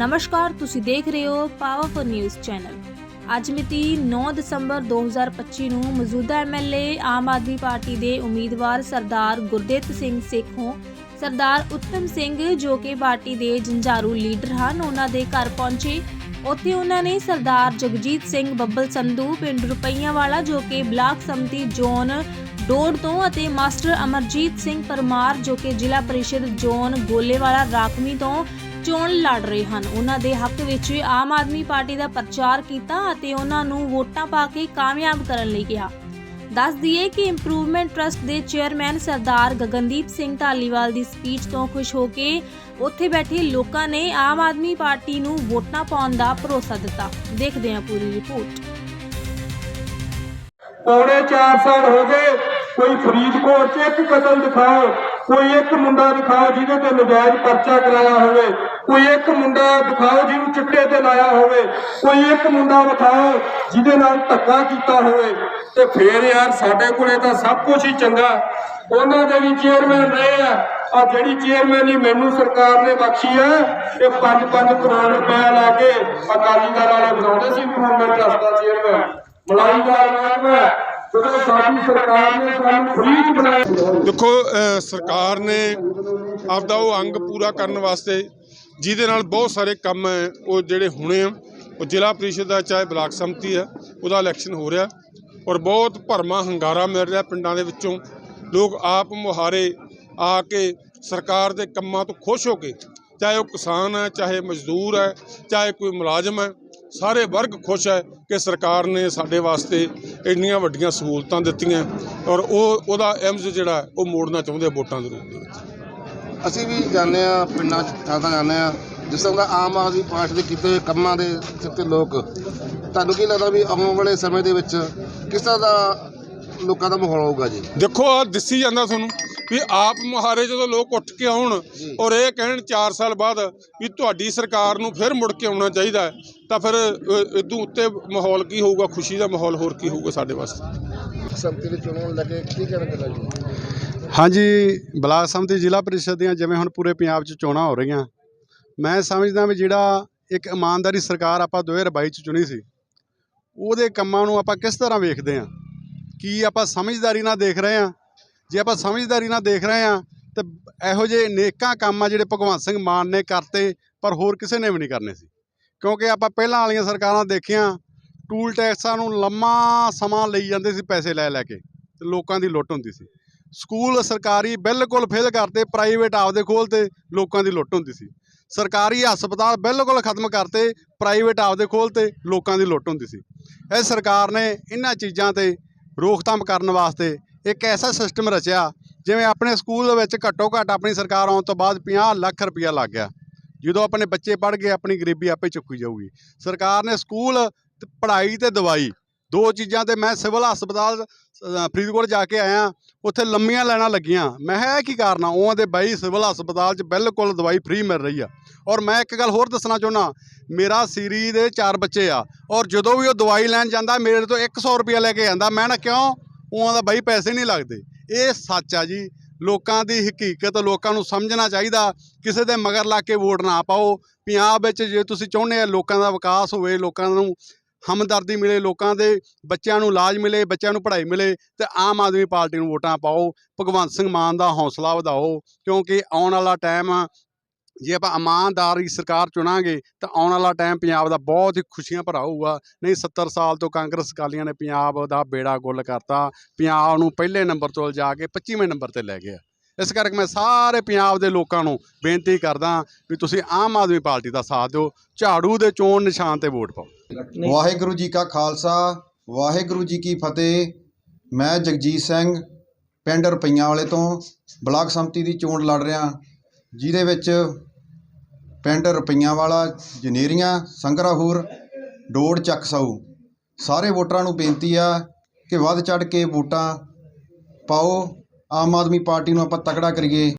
ਨਮਸਕਾਰ, ਤੁਸੀਂ ਦੇਖ ਰਹੇ ਹੋ ਪਾਵਰਫੁਲ ਨਿਊਜ਼ ਚੈਨਲ ਅੱਜ ਮਿਤੀ 9 ਦਸੰਬਰ 2025 ਨੂੰ ਮੌਜੂਦਾ ਐਮਐਲਏ ਆਮ ਆਦਮੀ ਪਾਰਟੀ ਦੇ ਉਮੀਦਵਾਰ ਸਰਦਾਰ ਗੁਰਦੇਵ ਸਿੰਘ ਸੇਖੋਂ, ਸਰਦਾਰ ਉੱਤਮ ਸਿੰਘ ਜੋ ਕਿ ਪਾਰਟੀ ਦੇ ਜੰਝਾਰੂ ਲੀਡਰ ਹਨ, ਉਹਨਾਂ ਦੇ ਘਰ ਪਹੁੰਚੇ। ਉੱਥੇ ਉਹਨਾਂ ਨੇ ਸਰਦਾਰ ਜਗਜੀਤ ਸਿੰਘ ਬੱਬਲ ਸੰਧੂ, ਪਿੰਡ ਰੁਪਈਆਂ ਵਾਲਾ ਜੋ ਕਿ ਬਲਾਕ ਸੰਮਤੀ ਜ਼ੋਨ ਡੋੜ ਤੋਂ ਅਤੇ ਮਾਸਟਰ ਅਮਰਜੀਤ ਸਿੰਘ ਪਰਮਾਰ ਜੋ ਕਿ ਜ਼ਿਲ੍ਹਾ ਪਰਿਸ਼ਦ ਜ਼ੋਨ ਗੋਲੇਵਾਲਾ ਰਾਖਵੀਂ ਤੋਂ ਚੋਣ ਲੜ ਰਹੇ ਹਨ। ਉਹਨਾਂ ਦੇ ਹੱਕ ਵਿੱਚ ਆਮ ਆਦਮੀ ਪਾਰਟੀ ਦਾ ਪ੍ਰਚਾਰ ਕੀਤਾ ਅਤੇ ਉਹਨਾਂ ਨੂੰ ਵੋਟਾਂ ਪਾ ਕੇ ਕਾਮਯਾਬ ਕਰਨ ਲਈ ਕਿਹਾ। ਦੱਸ ਦਈਏ ਕਿ ਇੰਪਰੂਵਮੈਂਟ ਟਰਸਟ ਦੇ ਚੇਅਰਮੈਨ ਸਰਦਾਰ ਗਗਨਦੀਪ ਸਿੰਘ ਢਾਲੀਵਾਲ ਦੀ ਸਪੀਚ ਤੋਂ ਖੁਸ਼ ਹੋ ਕੇ ਉੱਥੇ ਬੈਠੇ ਲੋਕਾਂ ਨੇ ਆਮ ਆਦਮੀ ਪਾਰਟੀ ਨੂੰ ਵੋਟਾਂ ਪਾਉਣ ਦਾ ਭਰੋਸਾ ਦਿੱਤਾ। ਦੇਖਦੇ ਹਾਂ ਪੂਰੀ ਰਿਪੋਰਟ। ਪੌਣੇ 4 ਸਾਲ ਹੋ ਗਏ। ਕੋਈ ਫਰੀਦਕੋਟ 'ਚ ਇੱਕ ਕਤਲ ਦਿਖਾਓ। ਕੋਈ ਇੱਕ ਮੁੰਡਾ ਦਿਖਾਓ ਜਿਹਦੇ ਤੇ ਨਜਾਇਜ਼ ਪਰਚਾ ਕਰਾਇਆ ਹੋਵੇ, ਕੋਈ ਇੱਕ ਮੁੰਡਾ ਦਿਖਾਓ ਜਿਹਨੂੰ ਚਿੱਟੇ ਤੇ ਲਾਇਆ ਹੋਵੇ, ਕੋਈ ਇੱਕ ਮੁੰਡਾ ਦਿਖਾਓ ਜਿਹਦੇ ਨਾਲ ਧੱਕਾ ਕੀਤਾ ਹੋਵੇ। ਤੇ ਫੇਰ ਯਾਰ ਸਾਡੇ ਕੋਲੇ ਤਾਂ ਸਭ ਕੁਝ ਹੀ ਚੰਗਾ। ਉਹਨਾਂ ਦੇ ਵੀ ਚੇਅਰਮੈਨ ਰਹੇ ਆ। ਆ ਜਿਹੜੀ ਹੀ ਮੈਨੂੰ ਸਰਕਾਰ ਨੇ ਬਖਸ਼ੀ ਆ, ਇਹ 5-5 ਕਰੋੜ ਰੁਪਏ ਲਾ ਕੇ ਅਕਾਲੀ ਦਲ ਵਾਲੇ ਬਣਾਉਂਦੇ ਸੀ ਇੰਪਰੂਵਮੈਂਟ ਟਰਸਟ ਦਾ ਚੇਅਰਮੈਨ ਮਲਾਈਦਾਰ ਮਹਿਕਮਾ ਜਦੋਂ ਸਾਡੀ ਸਰਕਾਰ ਨੇ ਸਾਨੂੰ ਫ੍ਰੀ ਬਣਾਇਆ ਦੇਖੋ ਸਰਕਾਰ ਨੇ ਆਪਦਾ ਉਹ ਅੰਗ ਪੂਰਾ ਕਰਨ ਵਾਸਤੇ ਜਿਹਦੇ ਨਾਲ ਬਹੁਤ ਸਾਰੇ ਕੰਮ ਹੈ ਉਹ ਜਿਹੜੇ ਹੋਣੇ ਆ, ਉਹ ਜ਼ਿਲ੍ਹਾ ਪ੍ਰੀਸ਼ਦ ਦਾ ਚਾਹੇ ਬਲਾਕ ਸੰਮਤੀ ਹੈ ਉਹਦਾ ਇਲੈਕਸ਼ਨ ਹੋ ਰਿਹਾ ਔਰ ਬਹੁਤ ਭਰਮਾ, ਹੰਗਾਰਾ ਮਿਲ ਰਿਹਾ ਪਿੰਡਾਂ ਦੇ ਵਿੱਚੋਂ। ਲੋਕ ਆਪ ਮੁਹਾਰੇ ਆ ਕੇ ਸਰਕਾਰ ਦੇ ਕੰਮਾਂ ਤੋਂ ਖੁਸ਼ ਹੋ ਕੇ, ਚਾਹੇ ਉਹ ਕਿਸਾਨ ਹੈ ਚਾਹੇ ਮਜ਼ਦੂਰ ਹੈ ਚਾਹੇ ਕੋਈ ਮੁਲਾਜ਼ਮ ਹੈ ਸਾਰੇ ਵਰਗ ਖੁਸ਼ ਹੈ ਕਿ ਸਰਕਾਰ ਨੇ ਸਾਡੇ ਵਾਸਤੇ ਇੰਨੀਆਂ ਵੱਡੀਆਂ ਸਹੂਲਤਾਂ ਦਿੱਤੀਆਂ ਔਰ ਉਹ ਉਹਦਾ ਐਮਜ਼ ਜਿਹੜਾ ਉਹ ਮੋੜਨਾ ਚਾਹੁੰਦੇ ਆ ਵੋਟਾਂ ਦੇ ਰੂਪ ਦੇ ਵਿੱਚ। ਅਸੀਂ ਵੀ ਜਾਂਦੇ ਆ ਪਿੰਡਾਂ 'ਚ ਥਾਂ ਥਾਂ ਜਾਂਦੇ ਆ ਜਿਸ ਤਰ੍ਹਾਂ ਦਾ ਆਮ ਆਦਮੀ ਪਾਰਟੀ ਦੇ ਕੀਤੇ ਹੋਏ ਕੰਮਾਂ ਦੇ ਸਿਰ ਲੋਕ, ਤੁਹਾਨੂੰ ਕੀ ਲੱਗਦਾ ਵੀ ਆਉਣ ਵਾਲੇ ਸਮੇਂ ਦੇ ਵਿੱਚ ਕਿਸ ਤਰ੍ਹਾਂ ਦਾ ਲੋਕਾਂ ਦਾ ਮਾਹੌਲ ਹੋਊਗਾ ਜੀ। ਦੇਖੋ ਆ ਦਿਸੀ ਜਾਂਦਾ ਤੁਹਾਨੂੰ ਵੀ ਆਪ ਮੁਹਾਰੇ ਜਦੋਂ ਲੋਕ ਉੱਠ ਕੇ ਆਉਣ ਔਰ ਇਹ ਕਹਿਣ 4 ਸਾਲ ਬਾਅਦ ਵੀ ਤੁਹਾਡੀ ਸਰਕਾਰ ਨੂੰ ਫਿਰ ਮੁੜ ਕੇ ਆਉਣਾ ਚਾਹੀਦਾ ਹੈ, ਤਾਂ ਫਿਰ ਅ, ਇਦੋਂ ਉੱਤੇ ਮਾਹੌਲ ਕੀ ਹੋਊਗਾ ਖੁਸ਼ੀ ਦਾ ਮਾਹੌਲ ਹੋਰ ਕੀ ਹੋਊਗਾ ਸਾਡੇ ਵਾਸਤੇ? ਸੰਮਤੀ ਦੇ ਚੋਣਾਂ ਨੂੰ ਲੈ ਕੇ ਕੀ ਕਹਿਣਾ ਚਾਹੁੰਦਾ ਜੀ? ਹਾਂਜੀ ਬਲਾਕ ਸੰਮਤੀ ਜ਼ਿਲ੍ਹਾ ਪ੍ਰੀਸ਼ਦ ਦੀਆਂ ਜਿਵੇਂ ਹੁਣ ਪੂਰੇ ਪੰਜਾਬ 'ਚ ਚੋਣਾਂ ਹੋ ਰਹੀਆਂ ਮੈਂ ਸਮਝਦਾ ਵੀ ਜਿਹੜਾ ਇੱਕ ਇਮਾਨਦਾਰੀ ਸਰਕਾਰ ਆਪਾਂ 2022 'ਚ ਚੁਣੀ ਸੀ ਉਹਦੇ ਕੰਮਾਂ ਨੂੰ ਆਪਾਂ ਕਿਸ ਤਰ੍ਹਾਂ ਵੇਖਦੇ ਹਾਂ? ਕੀ ਆਪਾਂ ਸਮਝਦਾਰੀ ਨਾਲ ਦੇਖ ਰਹੇ ਹਾਂ? ਜੇ ਆਪਾਂ ਸਮਝਦਾਰੀ ਨਾਲ ਦੇਖ ਰਹੇ ਹਾਂ, ਤੇ ਇਹੋ ਜਿਹੇ ਨੇਕਾਂ ਕੰਮ ਆ ਜਿਹੜੇ ਭਗਵੰਤ ਸਿੰਘ ਮਾਨ ਨੇ ਕਰਤੇ, ਪਰ ਹੋਰ ਕਿਸੇ ਨੇ ਵੀ ਨਹੀਂ ਕਰਨੇ ਸੀ। ਕਿਉਂਕਿ ਆਪਾਂ ਪਹਿਲਾਂ ਵਾਲੀਆਂ ਸਰਕਾਰਾਂ ਦੇਖੀਆਂ, ਟੂਲ ਟੈਕਸਾਂ ਨੂੰ ਲੰਮਾ ਸਮਾਂ ਲਈ ਜਾਂਦੇ ਸੀ ਪੈਸੇ ਲੈ ਲੈ ਕੇ, ਤੇ ਲੋਕਾਂ ਦੀ ਲੁੱਟ ਹੁੰਦੀ ਸੀ। ਸਕੂਲ ਸਰਕਾਰੀ ਬਿਲਕੁਲ ਫੇਲ ਕਰਤੇ, ਪ੍ਰਾਈਵੇਟ ਆਪਦੇ ਖੋਲ੍ਹਤੇ ਲੋਕਾਂ ਦੀ ਲੁੱਟ ਹੁੰਦੀ ਸੀ। ਸਰਕਾਰੀ ਹਸਪਤਾਲ ਬਿਲਕੁਲ ਖਤਮ ਕਰਤੇ, ਪ੍ਰਾਈਵੇਟ ਆਪਦੇ ਖੋਲ੍ਹਤੇ ਲੋਕਾਂ ਦੀ ਲੁੱਟ ਹੁੰਦੀ ਸੀ। ਇਹ ਸਰਕਾਰ ਨੇ ਇਹਨਾਂ ਚੀਜ਼ਾਂ ਤੇ ਰੋਕਥਾਮ ਕਰਨ ਵਾਸਤੇ ਇੱਕ ਐਸਾ ਸਿਸਟਮ ਰਚਿਆ, ਜਿਵੇਂ ਆਪਣੇ ਸਕੂਲ ਦੇ ਵਿੱਚ ਘੱਟੋ ਘੱਟ ਆਪਣੀ ਸਰਕਾਰ ਆਉਣ ਤੋਂ ਬਾਅਦ 50 ਲੱਖ ਰੁਪਇਆ ਲੱਗ ਗਿਆ। ਜਦੋਂ ਆਪਣੇ ਬੱਚੇ ਪੜ੍ਹ ਗਏ, ਆਪਣੀ ਗਰੀਬੀ ਆਪੇ ਚੁੱਕੀ ਜਾਊਗੀ। ਸਰਕਾਰ ਨੇ ਸਕੂਲ ਪੜ੍ਹਾਈ ਤੇ ਦਵਾਈ, ਦੋ ਚੀਜ਼ਾਂ ਤੇ ਮੈਂ ਸਿਵਲ ਹਸਪਤਾਲ ਫਰੀਦਕੋਟ ਜਾ ਕੇ ਆਇਆ, ਉੱਥੇ ਲੰਮੀਆਂ ਲਾਈਨਾਂ ਲੱਗੀਆਂ। ਮੈਂ ਹੈ ਕੀ ਕਾਰਨ ਆ? ਉਹਨਾਂ ਦੇ ਬਾਈ ਸਿਵਲ ਹਸਪਤਾਲ 'ਚ ਬਿਲਕੁਲ ਦਵਾਈ ਫ੍ਰੀ ਮਿਲ ਰਹੀ ਆ। ਔਰ ਮੈਂ ਇੱਕ ਗੱਲ ਹੋਰ ਦੱਸਣਾ ਚਾਹੁੰਦਾ ਮੇਰਾ ਸੀਰੀ ਦੇ ਚਾਰ ਬੱਚੇ ਆ। ਔਰ ਜਦੋਂ ਵੀ ਉਹ ਦਵਾਈ ਲੈਣ ਜਾਂਦਾ, ਮੇਰੇ ਤੋਂ 100 ਰੁਪਇਆ ਲੈ ਕੇ ਜਾਂਦਾ। ਮੈਂ ਨਾ ਕਿਉਂ? ਉਹਨਾਂ ਦਾ ਬਾਈ ਪੈਸੇ ਨਹੀਂ ਲੱਗਦੇ। ਇਹ ਸੱਚ ਆ ਜੀ। ਲੋਕਾਂ ਦੀ ਹਕੀਕਤ, ਲੋਕਾਂ ਨੂੰ ਸਮਝਣਾ ਚਾਹੀਦਾ। ਕਿਸੇ ਦੇ ਮਗਰ ਲਾ ਕੇ ਵੋਟ ਨਾ ਪਾਓ। ਪੰਜਾਬ ਵਿੱਚ ਜੇ ਤੁਸੀਂ ਚਾਹੁੰਦੇ ਆ ਲੋਕਾਂ ਦਾ ਵਿਕਾਸ ਹੋਵੇ, ਲੋਕਾਂ ਨੂੰ ਹਮਦਰਦੀ ਮਿਲੇ, ਲੋਕਾਂ ਦੇ ਬੱਚਿਆਂ ਨੂੰ ਇਲਾਜ ਮਿਲੇ, ਬੱਚਿਆਂ ਨੂੰ ਪੜ੍ਹਾਈ ਮਿਲੇ, ਤੇ ਆਮ ਆਦਮੀ ਪਾਰਟੀ ਨੂੰ ਵੋਟਾਂ ਪਾਓ। ਭਗਵੰਤ ਸਿੰਘ ਮਾਨ ਦਾ ਹੌਸਲਾ ਵਧਾਓ, ਕਿਉਂਕਿ ਆਉਣ ਵਾਲਾ ਟਾਈਮ ਜੇ ਆਪਾਂ ਇਮਾਨਦਾਰੀ ਸਰਕਾਰ ਚੁਣਾਂਗੇ ਤਾਂ ਆਉਣ ਵਾਲਾ ਟਾਈਮ ਪੰਜਾਬ ਦਾ ਬਹੁਤ ਹੀ ਖੁਸ਼ੀਆਂ ਭਰਾ ਹੋਊਗਾ। ਨਹੀਂ 70 ਸਾਲ ਤੋਂ ਕਾਂਗਰਸ ਅਕਾਲੀਆਂ ਨੇ ਪੰਜਾਬ ਦਾ ਬੇੜਾ ਗੁੱਲ ਕਰਤਾ। ਪੰਜਾਬ ਨੂੰ ਪਹਿਲੇ ਨੰਬਰ ਤੋਂ ਲਿਜਾ ਕੇ 25ਵੇਂ ਨੰਬਰ ਤੇ ਲੈ ਗਿਆ। ਇਸ ਕਰਕੇ ਮੈਂ ਸਾਰੇ ਪੰਜਾਬ ਦੇ ਲੋਕਾਂ ਨੂੰ ਬੇਨਤੀ ਕਰਦਾ ਵੀ ਤੁਸੀਂ ਆਮ ਆਦਮੀ ਪਾਰਟੀ ਦਾ ਸਾਥ ਦਿਓ। ਝਾੜੂ ਦੇ ਚੋਣ ਨਿਸ਼ਾਨ ਤੇ ਵੋਟ ਪਾਓ। ਵਾਹਿਗੁਰੂ ਜੀ ਕਾ ਖਾਲਸਾ, ਵਾਹਿਗੁਰੂ ਜੀ ਕੀ ਫਤਿਹ। ਮੈਂ ਜਗਜੀਤ ਸਿੰਘ, ਪਿੰਡ ਰੁਪਈਆਂ ਵਾਲੇ ਤੋਂ ਬਲਾਕ ਸੰਮਤੀ ਦੀ ਚੋਣ ਲੜ ਰਿਹਾ। ਜਿਹਦੇ ਵਿੱਚ ਪਿੰਡ ਰੁਪਈਆਂ ਵਾਲਾ, ਜਨੇਰੀਆਂ, ਸੰਗਰਾਹੂਰ ਡੋੜ ਚੱਕ ਸਾਊ। ਸਾਰੇ ਵੋਟਰਾਂ ਨੂੰ ਬੇਨਤੀ ਆ ਕਿ ਵੱਧ ਚੜ੍ਹ ਕੇ ਵੋਟਾਂ ਪਾਓ। ਆਮ ਆਦਮੀ ਪਾਰਟੀ ਨੂੰ ਆਪਾਂ ਤਕੜਾ ਕਰੀਏ।